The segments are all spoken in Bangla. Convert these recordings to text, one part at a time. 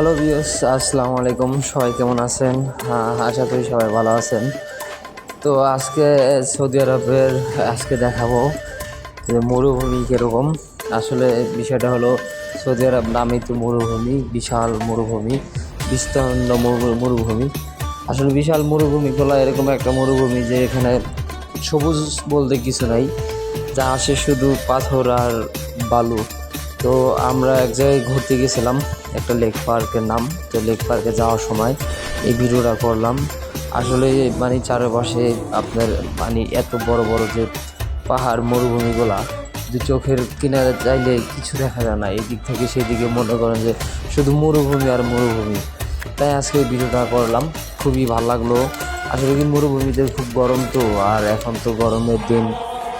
হ্যালো বিয়স আসসালামু আলাইকুম সবাই কেমন আছেন? হ্যাঁ আশা করি সবাই ভালো আছেন। তো আজকে সৌদি আরবের, আজকে দেখাবো যে মরুভূমি কীরকম। আসলে বিষয়টা হলো, সৌদি আরব নামই তো মরুভূমি, বিশাল মরুভূমি বিস্তীর্ণ মরু- মরুভূমি। আসলে বিশাল মরুভূমিগুলো এরকম একটা মরুভূমি যে এখানে সবুজ বলতে কিছু নাই। যা আসে শুধু পাথর আর বালু। তো আমরা এক জায়গায় ঘুরতে গেছিলাম, একটা লেক পার্কের নাম। তো লেক পার্কে যাওয়ার সময় এই ভিডিওটা করলাম। আসলে মানে চারপাশে আপনার মানে এত বড় বড় যে পাহাড় মরুভূমিগুলা, যে চোখের কিনারে চাইলে কিছু দেখা যায় না, এদিক থেকে সেদিকে মনে করেন যে শুধু মরুভূমি আর মরুভূমি। তাই আজকে ভিডিওটা করলাম, খুবই ভালো লাগল। আসলে কি মরুভূমিতে খুব গরম তো, আর এখন তো গরমের দিন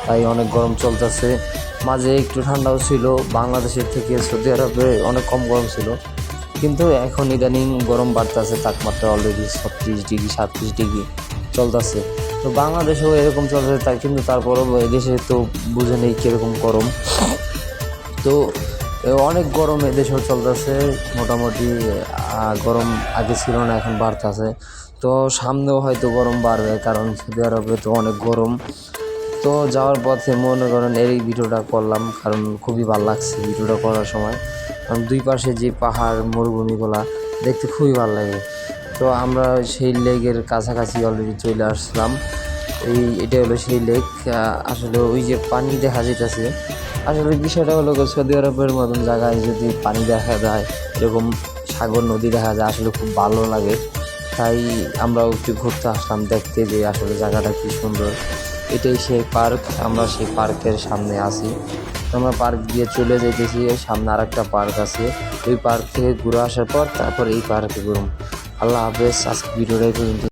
তাই অনেক গরম চলতেছে। মাঝে একটু ঠান্ডাও ছিল, বাংলাদেশের থেকে সৌদি আরবে অনেক কম গরম ছিল। কিন্তু এখন ইদানিং গরম বাড়তেছে, তাপমাত্রা অলরেডি ছত্রিশ ডিগ্রি, সাতত্রিশ ডিগ্রি চলতেছে। তো বাংলাদেশেও এরকম চলতেছে, তাই কিন্তু তারপরও এদেশে তো বুঝে নেই কীরকম গরম। তো অনেক গরম এদেশেও চলতেছে, মোটামুটি গরম আগে ছিল না, এখন বাড়তেছে। তো সামনেও হয়তো গরম বাড়বে, কারণ সৌদি আরবে তো অনেক গরম। তো যাওয়ার পথে মনে করেন এই ভিডিওটা করলাম, কারণ খুবই ভালো লাগছে ভিডিওটা করার সময়। কারণ দুই পাশে যে পাহাড়, মরুভূমিগুলা দেখতে খুবই ভালো লাগে। তো আমরা সেই লেকের কাছাকাছি অলরেডি চলে আসলাম। এই, এটা হলো সেই লেক। আসলে ওই যে পানি দেখা যেতেছে আসলে বিষয়টা হলো সৌদি আরবের মতন জায়গায় যদি পানি দেখা যায়, এরকম সাগর, নদী দেখা যায়, আসলে খুব ভালো লাগে। তাই আমরাও একটু ঘুরতে আসলাম, দেখতে যে আসলে জায়গাটা কি সুন্দর। এটাই সেই পার্ক, আমরা সেই পার্কের সামনে আছি। আমরা পার্ক দিয়ে চলে যেতেছি সামনে আর একটা পার্ক আছে। ওই পার্ক থেকে ঘুরে আসার পর তারপর এই পার্কে ঘুরুম আল্লাহ হাফেজ, আজকে ভিডিওটাই পর্যন্ত